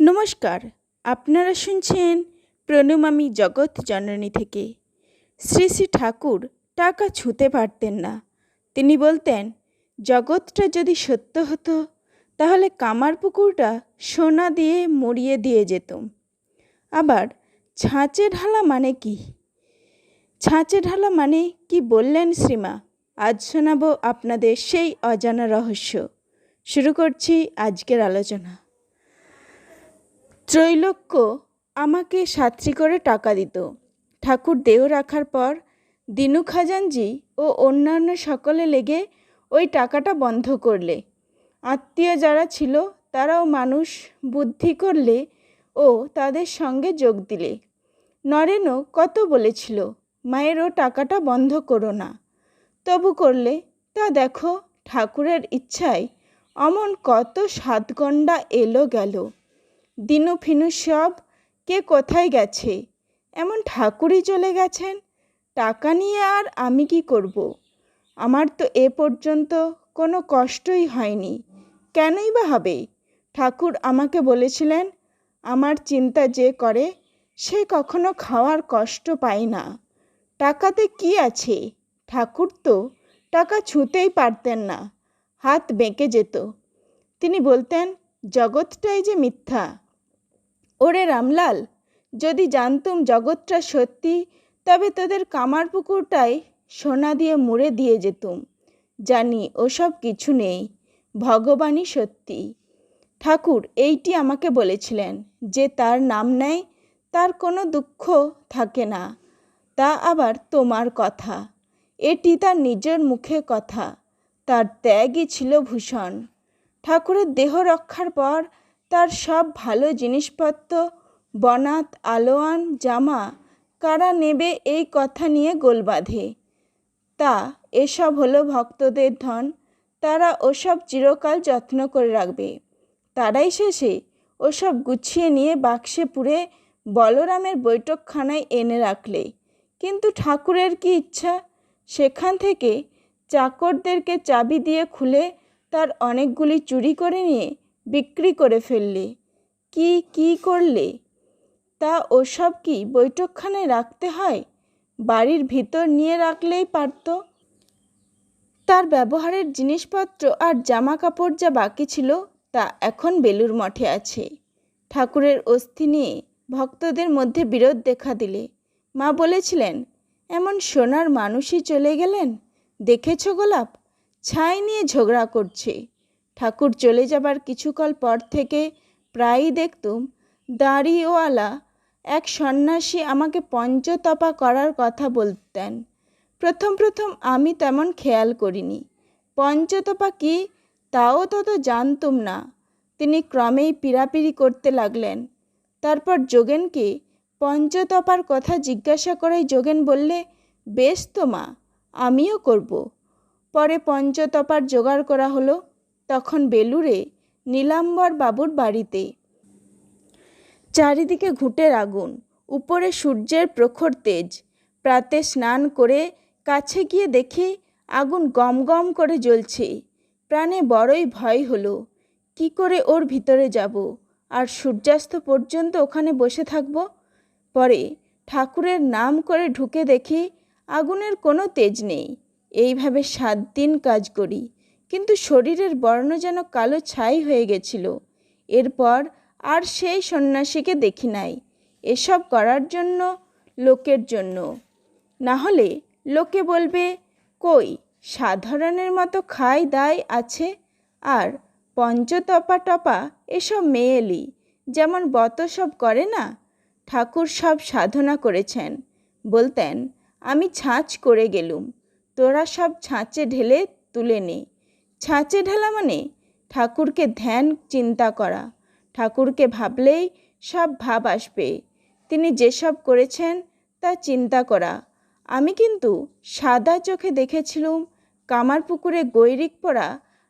নমস্কার, আপনারা শুনছেন প্রণমামী জগৎ জননী থেকে। শ্রী শ্রী ঠাকুর টাকা ছুঁতে পারতেন না। তিনি বলতেন, জগৎটা যদি সত্য হতো, তাহলে কামার পুকুরটা সোনা দিয়ে মরিয়ে দিয়ে যেতুম। আবার ছাঁচে ঢালা মানে কি? ছাঁচে ঢালা মানে কি বললেন শ্রীমা? আজ শোনাবো আপনাদের সেই অজানা রহস্য। শুরু করছি আজকের আলোচনা। ত্রৈলোক্য আমাকে সাত্রী করে টাকা দিত। ঠাকুর দেহ রাখার পর দিনু খাজানজি ও অন্যান্য সকলে লেগে ওই টাকাটা বন্ধ করলে। আত্মীয় যারা ছিল, তারাও মানুষ বুদ্ধি করলে ও তাদের সঙ্গে যোগ দিলে। নরেনও কত বলেছিল, মায়েরও টাকাটা বন্ধ করো না। তবু করলে, তা দেখো ঠাকুরের ইচ্ছায় অমন কত সাতগণ্ডা এলো গেল। দিনু ফিনু সব, কে কোথায় গেছে? এমন ঠাকুরই চলে গেছেন? টাকা নিয়ে আর আমি কি করব। আমার তো এ পর্যন্ত কোনো কষ্টই হয়নি। কেনই বা হবে? ঠাকুর আমাকে বলেছিলেন, আমার চিন্তা যে করে, সে কখনো খাওয়ার কষ্ট পায় না। টাকাতে কি আছে? ঠাকুর তো টাকা ছুঁতেই পারতেন না, হাত বেঁকে যেত। তিনি বলতেন, জগৎটাই যে মিথ্যা। ওরে রামলাল, যদি জানতুম জগৎটা সত্যি, তবে তোদের কামার পুকুরটাই সোনা দিয়ে মুড়ে দিয়ে যেতুম। জানি ওসব কিছু নেই, ভগবানই সত্যি। ঠাকুর, এইটি আমাকে বলেছিলেন যে তার নাম নেয়, তার কোনো দুঃখ থাকে না। তা আবার তোমার কথা, এটি তার নিজের মুখে কথা, তার ত্যাগই ছিল ভূষণ। ঠাকুরের দেহ রক্ষার পর তার সব ভালো জিনিসপত্র, বনাত, আলোয়ান, জামা, কারা নেবে এই কথা নিয়ে গোল বাঁধে তা, এসব হলো ভক্তদের ধন, তারা ওসব চিরকাল যত্ন করে রাখবে। তারাই শেষে ওসব গুছিয়ে নিয়ে বাক্সে পুরে বলরামের বৈঠকখানায় এনে রাখলে। কিন্তু ঠাকুরের কি ইচ্ছা? সেখান থেকে চাকরদেরকে চাবি দিয়ে খুলে তার অনেকগুলি চুরি করে নিয়ে বিক্রি করে ফেললে। কি কি করলে? তা ওসব কি বৈঠকখানায় রাখতে হয়? বাড়ির ভিতর নিয়ে রাখলেই পারত। তার ব্যবহারের জিনিসপত্র আর জামা কাপড় যা বাকি ছিল তা এখন বেলুর মঠে আছে। ঠাকুরের অস্থি নিয়ে ভক্তদের মধ্যে বিরোধ দেখা দিলে। মা বলেছিলেন, এমন সোনার মানুষই চলে গেলেন? দেখেছ গোলাপ? ছাই নিয়ে ঝগড়া করছে। ঠাকুর চলে যাবার কিছুকাল পর থেকে প্রায়ই দেখতুম দাড়িওয়ালা এক সন্ন্যাসী আমাকে পঞ্চতপা করার কথা বলতেন। প্রথম প্রথম আমি তেমন খেয়াল করিনি। পঞ্চতপা কি তাও তত জানতুম না। তিনি ক্রমেই পিড়াপিড়ি করতে লাগলেন। তারপর যোগেনকে পঞ্চতপার কথা জিজ্ঞাসা করাই যোগেন বললে, বেশ তো মা, আমিও করব। পরে পঞ্চতপার জোগাড় করা হলো। তখন বেলুরে নীলাম্বর বাবুর বাড়িতে। চারিদিকে ঘুটের আগুন, উপরে সূর্যের প্রখর তেজ। প্রাতে স্নান করে কাছে গিয়ে দেখি আগুন গম গম করে জ্বলছে। প্রাণে বড়ই ভয় হলো, কি করে ওর ভিতরে যাব? আর সূর্যাস্ত পর্যন্ত ওখানে বসে থাকব? পরে ঠাকুরের নাম করে ঢুকে দেখি আগুনের কোনো তেজ নেই। এইভাবে সাত দিন কাজ করি। কিন্তু শরীরের বর্ণ যেন কালো ছাই হয়ে গেছিল। এরপর আর সেই সন্ন্যাসীকে দেখি নাই। এসব করার জন্য, লোকের জন্য। না হলে লোকে বলবে, কই, সাধারণের মতো খাই দায় আছে। আর পঞ্চতপা টপা এসব মেয়েলি, যেমন বত সব করে না? ঠাকুর সব সাধনা করেছেন। বলতেন, আমি ছাঁচ করে গেলুম। তোরা সব ছাঁচে ঢেলে তুলে নে। ছাঁচে ঢালা মানে ঠাকুরকে ধ্যান, চিন্তা করা। ঠাকুরকে ভাবলেই সব ভাব আসবে। তিনি যেসব করেছেন তা চিন্তা করা। আমি কিন্তু সাদা চোখে দেখেছিলুম কামার পুকুরে গৈরিক পড়া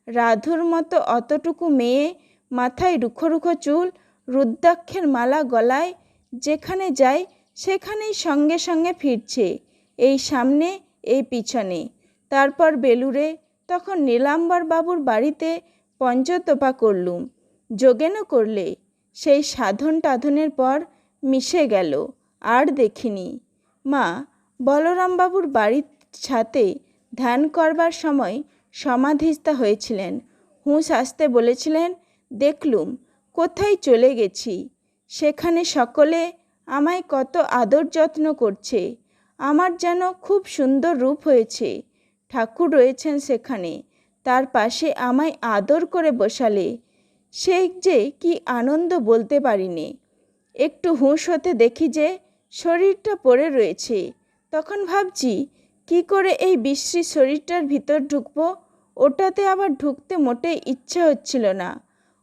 রাধুর মতো অতটুকু মেয়ে মাথায় রুখো রুখো চুল, রুদ্রাক্ষের মালা গলায় যেখানে যায় সেখানেই সঙ্গে সঙ্গে ফিরছে, এই সামনে, এই পিছনে। তারপর বেলুরে তখন নীলাম্বর বাবুর বাড়িতে পঞ্চতপা করলুম। যোগেনও করলে। সেই সাধন টাধনের পর মিশে গেল, আর দেখিনি। মা বলরামবাবুর বাড়ির সাথে ধ্যান করবার সময় সমাধিস্থা হয়েছিলেন। হুঁশ আসতে বলেছিলেন, দেখলুম, কোথায় চলে গেছি? সেখানে সকলে আমায় কত আদর যত্ন করছে। আমার যেন খুব সুন্দর রূপ হয়েছে। ঠাকুর রয়েছেন সেখানে। তার পাশে আমায় আদর করে বসালে, সে যে কি আনন্দ বলতে পারিনি। একটু হুঁশ হতে দেখি যে শরীরটা পড়ে রয়েছে। তখন ভাবছি, কি করে এই বিশ্রী শরীরটার ভিতর ঢুকবো? ওটাতে আবার ঢুকতে মোটে ইচ্ছা হচ্ছিল না।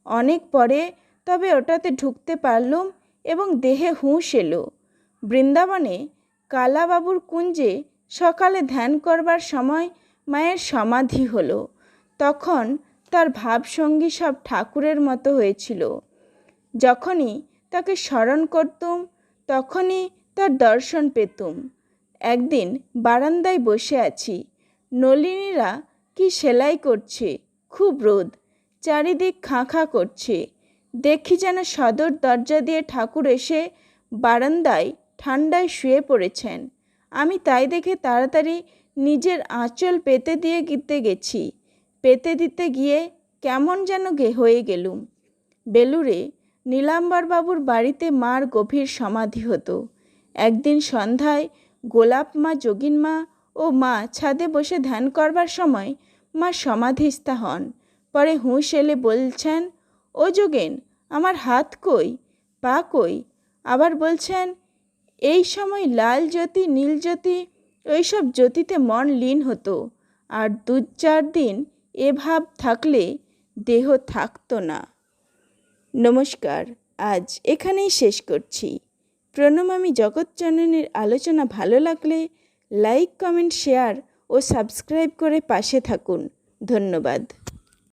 অনেক পরে তবে ওটাতে ঢুকতে পারলুম এবং দেহে হুঁশ এলো। বৃন্দাবনে কালাবাবুর কুঞ্জে সকালে ধ্যান করবার সময় মায়ের সমাধি হলো। তখন তার ভাবসঙ্গী সব ঠাকুরের মতো হয়েছিল। যখনই তাকে স্মরণ করতুম, তখনই তার দর্শন পেতুম। একদিন বারান্দায় বসে আছি। নলিনীরা কি সেলাই করছে, খুব রোদ। চারিদিক খাঁ খাঁ করছে। দেখি যেন সদর দরজা দিয়ে ঠাকুর এসে বারান্দায় ঠান্ডায় শুয়ে পড়েছেন। আমি তাই দেখে তাড়াতাড়ি নিজের আঁচল পেতে দিয়ে দিতে গেছি। পেতে দিতে গিয়ে কেমন যেন গে হয়ে গেলুম। বেলুড়ে নীলাম্বরবাবুর বাড়িতে মার গভীর সমাধি হতো। একদিন সন্ধ্যায় গোলাপ মা, যোগিন মা ও মা ছাদে বসে ধ্যান করবার সময় মা সমাধিস্থা হন। পরে হুঁশ এলে বলছেন, ও যোগেন, আমার হাত কই? পা কই? আবার বলছেন এই সময় লাল জ্যোতি, নীল জ্যোতি, ওইসব জ্যোতিতে মন লীন হতো। আর দু চার দিন এ ভাব থাকলে দেহ থাকতো না। নমস্কার, আজ এখানেই শেষ করছি। প্রণমামী জগৎজননীর আলোচনা ভালো লাগলে লাইক, কমেন্ট, শেয়ার ও সাবস্ক্রাইব করে পাশে থাকুন। ধন্যবাদ।